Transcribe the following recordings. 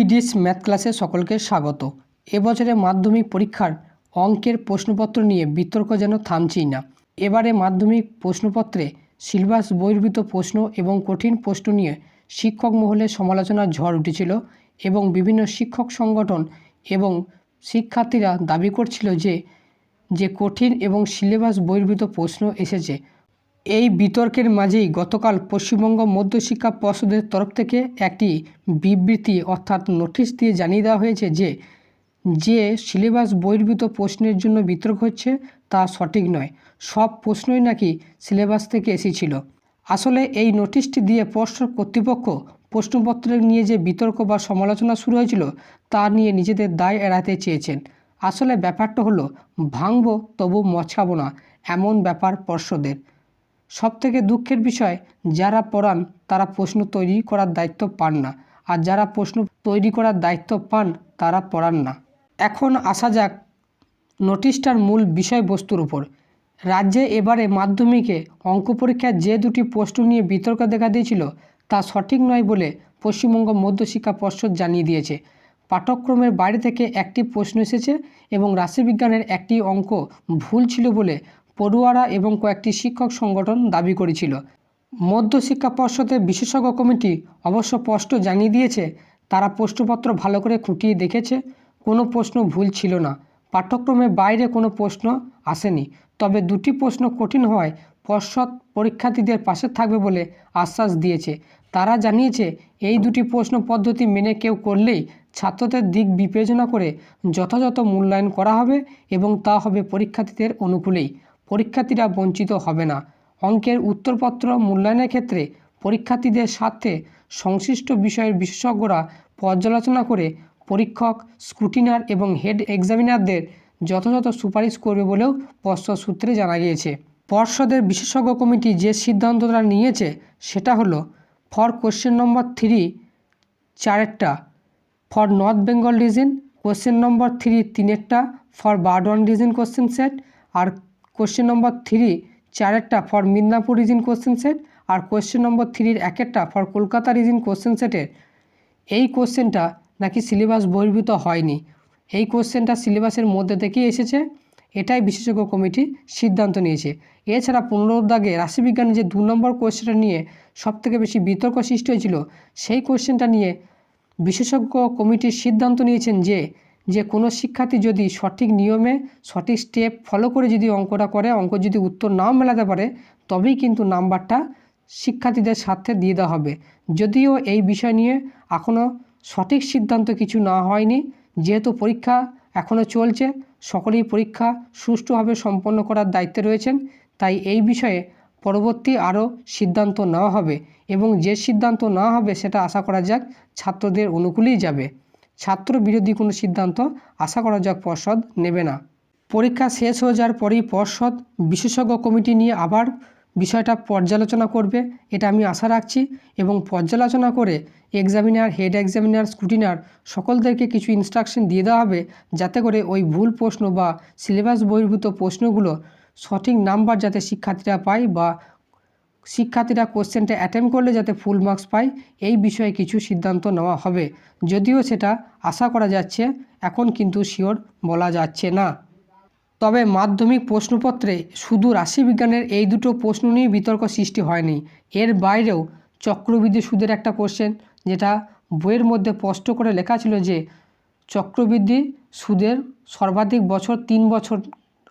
PDS math ক্লাসে সকলকে স্বাগত। এবছরে মাধ্যমিক পরীক্ষার অঙ্কের প্রশ্নপত্র নিয়ে বিতর্ক যেন থামছেই না। এবারে মাধ্যমিক প্রশ্নপত্রে সিলেবাস বহির্ভূত প্রশ্ন এবং কঠিন প্রশ্ন নিয়ে শিক্ষক মহলে সমালোচনার ঝড় উঠেছিল এবং বিভিন্ন শিক্ষক সংগঠন এবং শিক্ষার্থীরা দাবি করছিল যে যে কঠিন এবং সিলেবাস বহির্ভূত প্রশ্ন এসেছে এই বিতর্কের মাঝেই গতকাল পশ্চিমবঙ্গ মধ্যশিক্ষা পর্ষদের তরফ থেকে একটি বিবৃতি অর্থাৎ নোটিশ দিয়ে জানিয়ে দেওয়া হয়েছে যে যে সিলেবাস বহির্ভূত প্রশ্নের জন্য বিতর্ক হচ্ছে তা সঠিক নয়। সব প্রশ্নই নাকি সিলেবাস থেকে এসেছিল। আসলে এই নোটিশটি দিয়ে পর্ষদ কর্তৃপক্ষ প্রশ্নপত্র নিয়ে যে বিতর্ক বা সমালোচনা শুরু হয়েছিল তা নিয়ে নিজেদের দায় এড়াতে চেয়েছেন। আসলে ব্যাপারটা হলো, ভাঙব তবু মচাবো না এমন ব্যাপার পর্ষদের। সবথেকে দুঃখের বিষয়, যারা পড়ান তারা প্রশ্ন তৈরি করার দায়িত্ব পান না। আর যারা প্রশ্ন তৈরি করার দায়িত্ব পান, তারা পড়ান না। এখন আসা যাক নোটিশটার মূল বিষয়বস্তুর উপর। রাজ্যে এবারে মাধ্যমিকে অঙ্ক পরীক্ষায় যে দুটি প্রশ্ন নিয়ে বিতর্ক দেখা দিয়েছিল, তা সঠিক নয় বলে পশ্চিমবঙ্গ মধ্যশিক্ষা পর্ষদ জানিয়ে দিয়েছে। পাঠ্যক্রমের বাইরে থেকে একটি প্রশ্ন এসেছে এবং রাশিবিজ্ঞানের একটি অঙ্ক ভুল ছিল বলে পড়ুয়ারা এবং কয়েকটি শিক্ষক সংগঠন দাবি করেছিল। মধ্যশিক্ষা পর্ষদের বিশেষজ্ঞ কমিটি অবশ্য স্পষ্ট জানিয়ে দিয়েছে, তারা প্রশ্নপত্র ভালো করে খুঁটিয়ে দেখেছে, কোনো প্রশ্ন ভুল ছিল না। পাঠ্যক্রমের বাইরে কোনো প্রশ্ন আসেনি, তবে দুটি প্রশ্ন কঠিন হওয়ায় পর্ষদ পরীক্ষার্থীদের পাশে থাকবে বলে আশ্বাস দিয়েছে। তারা জানিয়েছে, এই দুটি প্রশ্ন পদ্ধতি মেনে কেউ করলেই ছাত্রদের দিক বিবেচনা করে যথাযথ মূল্যায়ন করা হবে এবং তা হবে পরীক্ষার্থীদের অনুকূলেই। পরীক্ষার্থীরা বঞ্চিত হবে না। অঙ্কের উত্তরপত্র মূল্যায়নের ক্ষেত্রে পরীক্ষার্থীদের স্বার্থে সংশ্লিষ্ট বিষয়ের বিশেষজ্ঞরা পর্যালোচনা করে পরীক্ষক স্কুটিনার এবং হেড এক্সামিনারদের যথাযথ সুপারিশ করবে বলেও পর্ষদ সূত্রে জানা গিয়েছে। পর্ষদের বিশেষজ্ঞ কমিটি যে সিদ্ধান্তটা নিয়েছে সেটা হলো, for question number three চারেরটা, for North Bengal region question number three তিনেরটা, for Burdwan region question set, R question number three চারেরটা for Midnapore region question set R question number থ্রির একেরটা ফর কলকাতা রিজন কোশ্চেন সেটের এই কোশ্চেনটা নাকি syllabus বহির্ভূত হয়নি। এই কোশ্চেনটা সিলেবাসের মধ্যে থেকেই এসেছে। এটাই বিশেষজ্ঞ কমিটি সিদ্ধান্ত নিয়েছে। এছাড়া পনেরো দাগে রাশিবিজ্ঞানের যে দু নম্বর কোশ্চেনটা নিয়ে সবথেকে বেশি বিতর্ক সৃষ্টি হয়েছিল, সেই কোশ্চেনটা নিয়ে বিশেষজ্ঞ কমিটির সিদ্ধান্ত নিয়েছেন যে যে কোনো শিক্ষার্থী যদি সঠিক নিয়মে, সঠিক স্টেপ ফলো করে যদি অঙ্কটা করে, অঙ্ক যদি উত্তর নাও মেলাতে পারে, তবেই কিন্তু নাম্বারটা শিক্ষার্থীদের স্বার্থে দিয়ে দেওয়া হবে। যদিও এই বিষয় নিয়ে এখনও সঠিক সিদ্ধান্ত কিছু না হয়নি, যেহেতু পরীক্ষা এখনও চলছে, সকলেই পরীক্ষা সুষ্ঠুভাবে সম্পন্ন করার দায়িত্বে রয়েছেন, তাই এই বিষয়ে পরবর্তী আরও সিদ্ধান্ত নেওয়া হবে এবং যে সিদ্ধান্ত না হবে সেটা আশা করা যাক ছাত্রদের অনুকূলেই যাবে। ছাত্র বিরোধী কোনো সিদ্ধান্ত আশা করা যাক পর্ষদ নেবে না। পরীক্ষা শেষ হয়ে যাওয়ার পরেই পর্ষদ বিশেষজ্ঞ কমিটি নিয়ে আবার বিষয়টা পর্যালোচনা করবে, এটা আমি আশা রাখছি এবং পর্যালোচনা করে এক্সামিনার হেড এক্সামিনার স্কুটিনার সকলদেরকে কিছু ইনস্ট্রাকশন দিয়ে দেওয়া হবে যাতে করে ওই ভুল প্রশ্ন বা সিলেবাস বহির্ভূত প্রশ্নগুলো সঠিক নাম্বার যাতে শিক্ষার্থীরা পায় বা শিক্ষার্থীরা কোশ্চেনটা অ্যাটেম্প করলে যাতে ফুল মার্কস পায়, এই বিষয়ে কিছু সিদ্ধান্ত নেওয়া হবে। যদিও সেটা আশা করা যাচ্ছে, এখন কিন্তু শিওর বলা যাচ্ছে না। তবে মাধ্যমিক প্রশ্নপত্রে শুধু রাশিবিজ্ঞানের এই দুটো প্রশ্ন নিয়ে বিতর্ক সৃষ্টি হয়নি। এর বাইরেও চক্রবৃদ্ধি সুদের একটা কোশ্চেন যেটা বইয়ের মধ্যে স্পষ্ট করে লেখা ছিল যে চক্রবৃদ্ধি সুদের সর্বাধিক বছর তিন বছর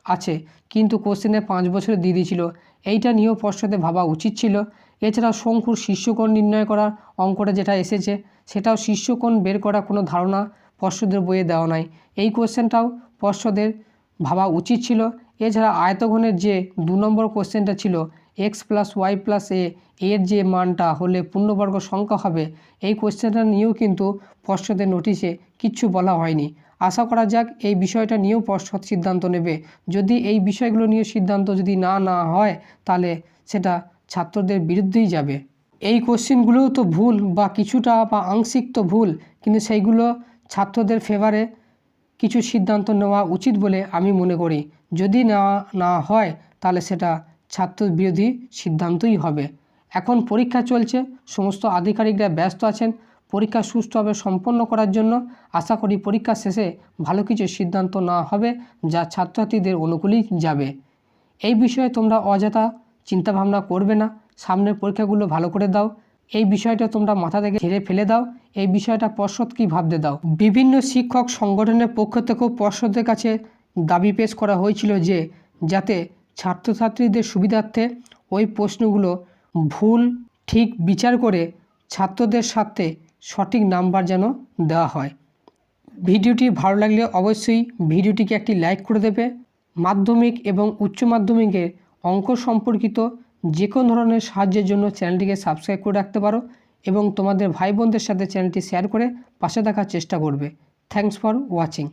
আছে। কিন্তু কোশ্চেনে পাঁচ বছরে দিয়ে দিয়েছিল এইটা নিয়েও পর্ষদে ভাবা উচিত ছিল। এছাড়াও শঙ্কুর শীর্ষকোণ নির্ণয় করার অঙ্কটা যেটা এসেছে, সেটাও শীর্ষকোণ বের করা কোনো ধারণা পর্ষদের বইয়ে দেওয়া নাই। এই কোশ্চেনটাও পর্ষদের ভাবা উচিত ছিল। এছাড়া আয়তঘনের যে দু নম্বর কোশ্চেনটা ছিল X plus Y plus A এর যে মানটা হলে পূর্ণবর্গ সংখ্যা হবে, এই কোশ্চেনটা নিয়েও কিন্তু পর্ষদের নোটিশে কিচ্ছু বলা হয়নি। আশা করা যাক এই বিষয়টা নিয়েও পর্ষদ সিদ্ধান্ত নেবে। যদি এই বিষয়গুলো নিয়ে সিদ্ধান্ত যদি না না হয়, তাহলে সেটা ছাত্রদের বিরুদ্ধেই যাবে। এই কোশ্চেনগুলোও তো ভুল বা কিছুটা বা আংশিক তো ভুল, কিন্তু সেইগুলো ছাত্রদের ফেভারে কিছু সিদ্ধান্ত নেওয়া উচিত বলে আমি মনে করি। যদি না না হয়, তাহলে সেটা ছাত্র বিরোধী সিদ্ধান্তই হবে। এখন পরীক্ষা চলছে, সমস্ত আধিকারিকরা ব্যস্ত আছেন পরীক্ষা সুষ্ঠুভাবে সম্পন্ন করার জন্য আশা করি পরীক্ষা শেষে ভালো কিছু সিদ্ধান্ত না হবে যা ছাত্রছাত্রীদের অনুকূলেই যাবে। এই বিষয়ে তোমরা অযথা চিন্তাভাবনা করবে না। সামনের পরীক্ষাগুলো ভালো করে দাও। এই বিষয়টা তোমরা মাথা থেকে ঝেড়ে ফেলে দাও। এই বিষয়টা পর্ষদ কি ভাবতে দাও? বিভিন্ন শিক্ষক সংগঠনের পক্ষ থেকেও পর্ষদের কাছে দাবি পেশ করা হয়েছিল যে, যাতে ছাত্রছাত্রীদের সুবিধার্থে ওই প্রশ্নগুলো ভুল, ঠিক বিচার করে ছাত্রদের সাথে সঠিক নাম্বার যেন দেওয়া হয়। ভিডিওটি ভালো লাগলে অবশ্যই ভিডিওটিকে একটি লাইক করে দেবে। মাধ্যমিক এবং উচ্চ মাধ্যমিকের অঙ্ক সম্পর্কিত যে কোনো ধরনের সাহায্যের জন্য চ্যানেলটিকে সাবস্ক্রাইব করে রাখতে পারো এবং তোমাদের ভাই বোনদের সাথে চ্যানেলটি শেয়ার করে পাশে থাকার চেষ্টা করবে। Thanks for watching